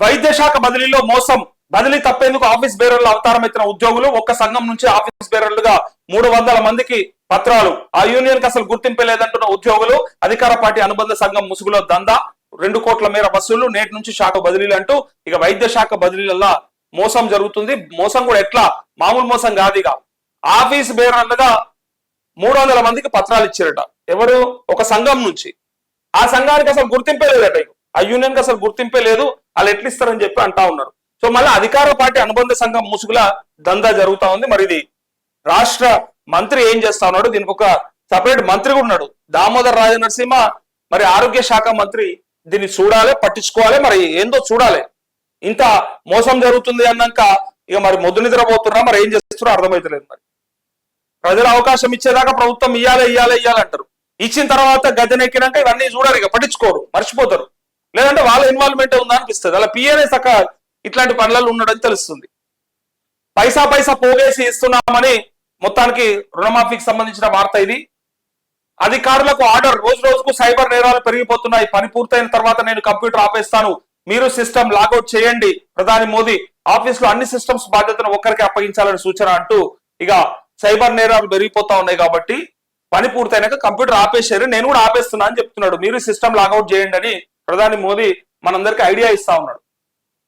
వైద్య శాఖ బదిలీలో మోసం. బదిలీ తప్పేందుకు ఆఫీస్ బేరర్లు అవతారం ఎత్తిన ఉద్యోగులు ఒక్క సంఘం నుంచి ఆఫీస్ బేరర్లుగా మూడు వందల మందికి పత్రాలు. ఆ యూనియన్కి అసలు గుర్తింపే లేదంటున్న ఉద్యోగులు అధికార పార్టీ అనుబంధ సంఘం ముసుగులో దందా రెండు కోట్ల మేర బస్సులు నేటి నుంచి శాఖ బదిలీలు అంటూ ఇక వైద్య శాఖ బదిలీలలో మోసం జరుగుతుంది. మోసం కూడా ఎట్లా? మామూలు మోసం కాదు ఇక. ఆఫీస్ బేరర్లుగా మూడు వందల మందికి పత్రాలు ఇచ్చారట. ఎవరు? ఒక సంఘం నుంచి. ఆ సంఘానికి అసలు గుర్తింపే లేదట ఆ యూనియన్కి అసలు గుర్తింపే లేదు. వాళ్ళు ఎట్లా ఇస్తారని చెప్పి అంటా ఉన్నారు. సో మళ్ళీ అధికార పార్టీ అనుబంధ సంఘం ముసుగుల దందా జరుగుతా ఉంది. మరి ఇది రాష్ట్ర మంత్రి ఏం చేస్తా ఉన్నాడు? దీనికి ఒక సపరేట్ మంత్రి కూడా ఉన్నాడు. దామోదర్ రాజనరసింహ మరి ఆరోగ్య శాఖ మంత్రి దీన్ని చూడాలి పట్టించుకోవాలి. మరి ఏందో చూడాలి. ఇంత మోసం జరుగుతుంది అన్నాక ఇక మరి మొద్దు నిద్రపోతున్నా మరి ఏం చేస్తున్నారో అర్థమైతలేదు మరి. ప్రజలు అవకాశం ఇచ్చేదాకా ప్రభుత్వం ఇయ్యాలి ఇయ్యాలి ఇయ్యాలంటారు ఇచ్చిన తర్వాత గద్దెనెక్కినాక ఇవన్నీ చూడరు ఇక పట్టించుకోరు మర్చిపోతారు. లేదంటే వాళ్ళ ఇన్వాల్వ్మెంట్ ఉందా అనిపిస్తుంది. అలా పిఎన్ఏ సక ఇట్లాంటి పనులలో ఉన్నాడని తెలుస్తుంది. పైసా పైసా పోగేసి ఇస్తున్నామని మొత్తానికి రుణమాఫీకి సంబంధించిన వార్త ఇది. అధికారులకు ఆర్డర్ రోజు రోజుకు సైబర్ నేరాలు పెరిగిపోతున్నాయి. పని పూర్తయిన తర్వాత నేను కంప్యూటర్ ఆపేస్తాను. మీరు సిస్టమ్ లాగౌట్ చేయండి. ప్రధాని మోదీ ఆఫీస్లో అన్ని సిస్టమ్స్ బాధ్యతను ఒక్కరికి అప్పగించాలని సూచన అంటూ ఇక సైబర్ నేరాలు పెరిగిపోతా ఉన్నాయి కాబట్టి పని పూర్తయినాక కంప్యూటర్ ఆపేశారు. నేను కూడా ఆపేస్తున్నా అని చెప్తున్నాడు. మీరు సిస్టమ్ లాగౌట్ చేయండి అని ప్రధాని మోదీ మనందరికి ఐడియా ఇస్తా ఉన్నాడు.